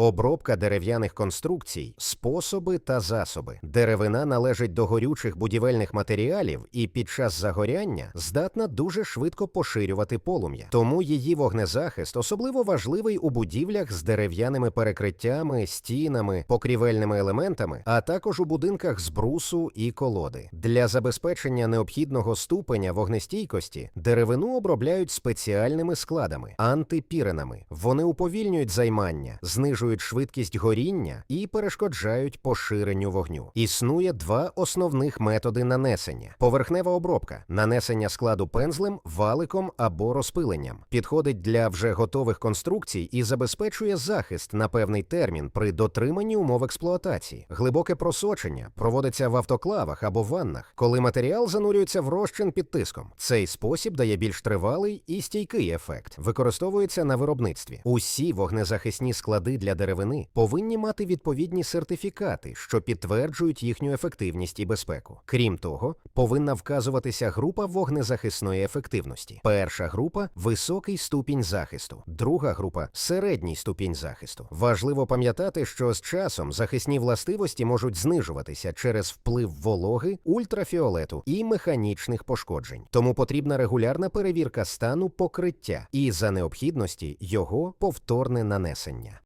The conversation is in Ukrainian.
Обробка дерев'яних конструкцій, способи та засоби. Деревина належить до горючих будівельних матеріалів і під час загоряння здатна дуже швидко поширювати полум'я. Тому її вогнезахист особливо важливий у будівлях з дерев'яними перекриттями, стінами, покрівельними елементами, а також у будинках з брусу і колоди. Для забезпечення необхідного ступеня вогнестійкості деревину обробляють спеціальними складами антипіренами. Вони уповільнюють займання, знижують швидкість горіння і перешкоджають поширенню вогню. Існує два основних методи нанесення: поверхнева обробка, нанесення складу пензлем, валиком або розпиленням. Підходить для вже готових конструкцій і забезпечує захист на певний термін при дотриманні умов експлуатації. Глибоке просочення проводиться в автоклавах або ваннах, коли матеріал занурюється в розчин під тиском. Цей спосіб дає більш тривалий і стійкий ефект. Використовується на виробництві. Усі вогнезахисні склади для деревини повинні мати відповідні сертифікати, що підтверджують їхню ефективність і безпеку. Крім того, повинна вказуватися група вогнезахисної ефективності. Перша група високий ступінь захисту, друга група середній ступінь захисту. Важливо пам'ятати, що з часом захисні властивості можуть знижуватися через вплив вологи, ультрафіолету і механічних пошкоджень. Тому потрібна регулярна перевірка стану покриття і за необхідності його повторне нанесення.